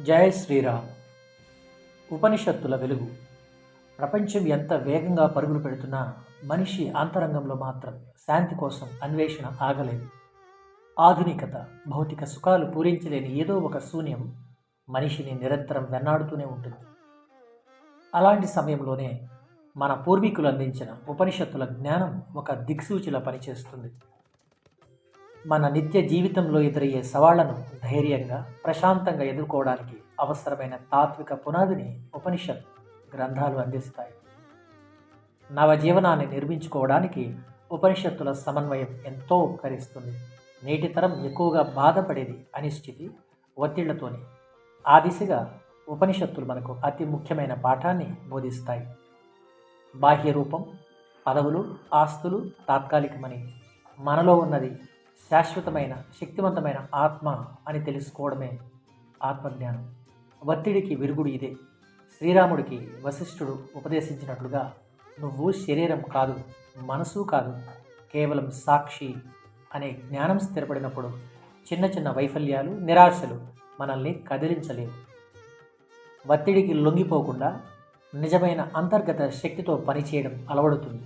జయ శ్రీరామ్. ఉపనిషత్తుల వెలుగు. ప్రపంచం ఎంత వేగంగా పరుగులు పెడుతున్నా మనిషి అంతరంగంలో మాత్రం శాంతి కోసం అన్వేషణ ఆగలేదు. ఆధునికత భౌతిక సుఖాలు పూరించలేని ఏదో ఒక శూన్యం మనిషిని నిరంతరం వెన్నాడుతూనే ఉంటుంది. అలాంటి సమయంలోనే మన పూర్వీకులు అందించిన ఉపనిషత్తుల జ్ఞానం ఒక దిక్సూచిలా పనిచేస్తుంది. మన నిత్య జీవితంలో ఎదురయ్యే సవాళ్ళను ధైర్యంగా ప్రశాంతంగా ఎదుర్కోవడానికి అవసరమైన తాత్విక పునాదిని ఉపనిషత్ గ్రంథాలు అందిస్తాయి. నవజీవనాన్ని నిర్మించుకోవడానికి ఉపనిషత్తుల సమన్వయం ఎంతో ఉపకరిస్తుంది నేటి తరం ఎక్కువగా బాధపడేది అనిశ్చితి ఒత్తిళ్ళతోనే. ఆ దిశగా ఉపనిషత్తులు మనకు అతి ముఖ్యమైన పాఠాన్ని బోధిస్తాయి. బాహ్య రూపం పదవులు ఆస్తులు తాత్కాలికమని మనలో ఉన్నది శాశ్వతమైన శక్తివంతమైన ఆత్మ అని తెలుసుకోవడమే ఆత్మజ్ఞానం. ఒత్తిడికి విరుగుడు ఇదే. శ్రీరాముడికి వశిష్ఠుడు ఉపదేశించినట్లుగా నువ్వు శరీరం కాదు మనసు కాదు కేవలం సాక్షి అనే జ్ఞానం స్థిరపడినప్పుడు చిన్న చిన్న వైఫల్యాలు నిరాశలు మనల్ని కదిలించలేవు. ఒత్తిడికి లొంగిపోకుండా నిజమైన అంతర్గత శక్తితో పనిచేయడం అలవడుతుంది.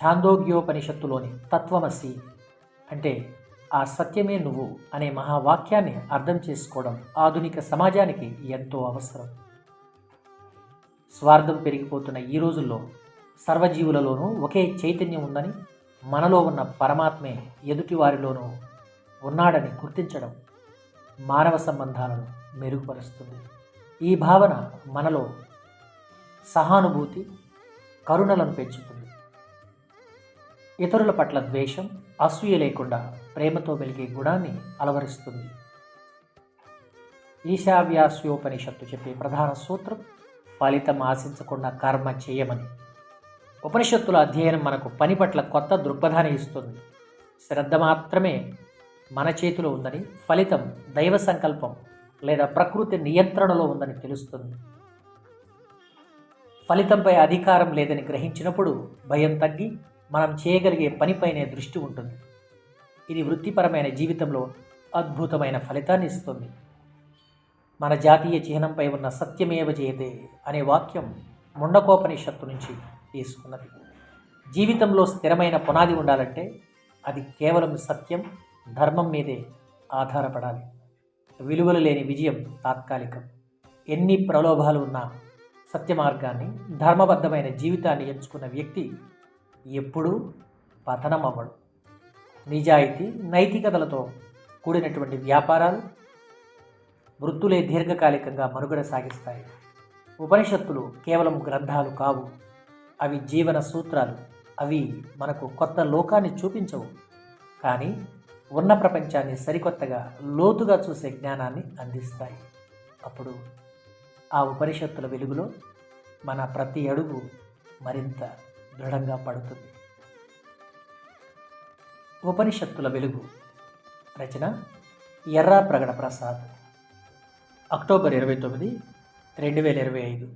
ఛాందోగ్యోపనిషత్తులోని తత్వమసి అంటే ఆ సత్యమే నువ్వు అనే మహావాక్యాన్ని అర్థం చేసుకోవడం ఆధునిక సమాజానికి ఎంతో అవసరం. స్వార్థం పెరిగిపోతున్న ఈ రోజుల్లో సర్వజీవులలోనూ ఒకే చైతన్యం ఉందని మనలో ఉన్న పరమాత్మే ఎదుటి వారిలోనూ ఉన్నాడని గుర్తించడం మానవ సంబంధాలను మెరుగుపరుస్తుంది. ఈ భావన మనలో సహానుభూతి కరుణలను పెంచుతుంది. ఇతరుల పట్ల ద్వేషం అసూయ లేకుండా ప్రేమతో వెలిగే గుణాన్ని అలవరిస్తుంది. ఈశావ్యాస్యోపనిషత్తు చెప్పే ప్రధాన సూత్రం ఫలితం ఆశించకుండా కర్మ చేయమని. ఉపనిషత్తుల అధ్యయనం మనకు పని పట్ల కొత్త దృక్పథాన్ని ఇస్తుంది. శ్రద్ధ మాత్రమే మన చేతిలో ఉందని ఫలితం దైవ సంకల్పం లేదా ప్రకృతి నియంత్రణలో ఉందని తెలుస్తుంది. ఫలితంపై అధికారం లేదని గ్రహించినప్పుడు భయం తగ్గి మనం చేయగలిగే పనిపైనే దృష్టి ఉంటుంది. ఇది వృత్తిపరమైన జీవితంలో అద్భుతమైన ఫలితాన్ని ఇస్తుంది. మన జాతీయ చిహ్నంపై ఉన్న సత్యమేవ జయతే అనే వాక్యం ముండకోపనిషత్తు నుంచి తీసుకున్నది. జీవితంలో స్థిరమైన పునాది ఉండాలంటే అది కేవలం సత్యం ధర్మం మీదే ఆధారపడాలి. విలువలు లేని విజయం తాత్కాలికం. ఎన్ని ప్రలోభాలు ఉన్నా సత్య మార్గాన్ని ధర్మబద్ధమైన జీవితాన్ని ఎంచుకున్న వ్యక్తి ఎప్పుడూ పతనం అవ్వడు నిజాయితీ నైతికతలతో కూడినటువంటి వ్యాపారాలు వృత్తులే దీర్ఘకాలికంగా మనుగడ సాగిస్తాయి. ఉపనిషత్తులు కేవలం గ్రంథాలు కావు. అవి జీవన సూత్రాలు. అవి మనకు కొత్త లోకాన్ని చూపించవు. కానీ ఉన్న ప్రపంచాన్ని సరికొత్తగా లోతుగా చూసే జ్ఞానాన్ని అందిస్తాయి. అప్పుడు ఆ ఉపనిషత్తుల వెలుగులో మన ప్రతి అడుగు మరింత దృఢంగా పడుతుంది. ఉపనిషత్తుల వెలుగు. రచన ఎర్రా ప్రగడ ప్రసాద్. అక్టోబర్ ఇరవై తొమ్మిది రెండు వేల ఇరవై ఐదు.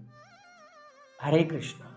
హరే కృష్ణ.